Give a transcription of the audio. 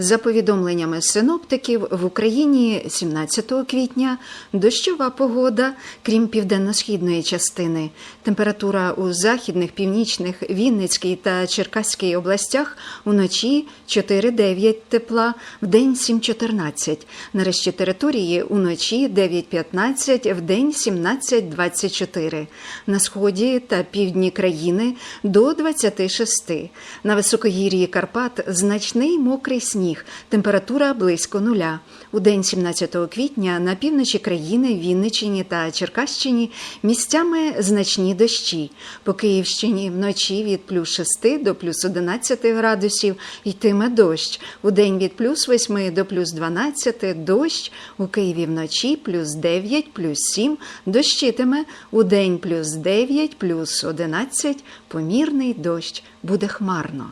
За повідомленнями синоптиків, в Україні 17 квітня дощова погода, крім південно-східної частини. Температура у західних, північних, Вінницькій та Черкаській областях уночі 4-9 тепла, вдень 7-14. На решті території уночі 9-15, вдень 17-24. На сході та півдні країни до 26. На високогір'ї Карпат значний мокрий сніг, температура близько нуля. У день 17 квітня на півночі країни, Вінниччині та Черкащині місцями значні дощі. По Київщині вночі від плюс 6 до плюс 11 градусів йтиме дощ. У день від плюс 8 до плюс 12 дощ. У Києві вночі плюс 9, плюс 7 дощитиме. У день плюс 9, плюс 11 помірний дощ буде хмарно.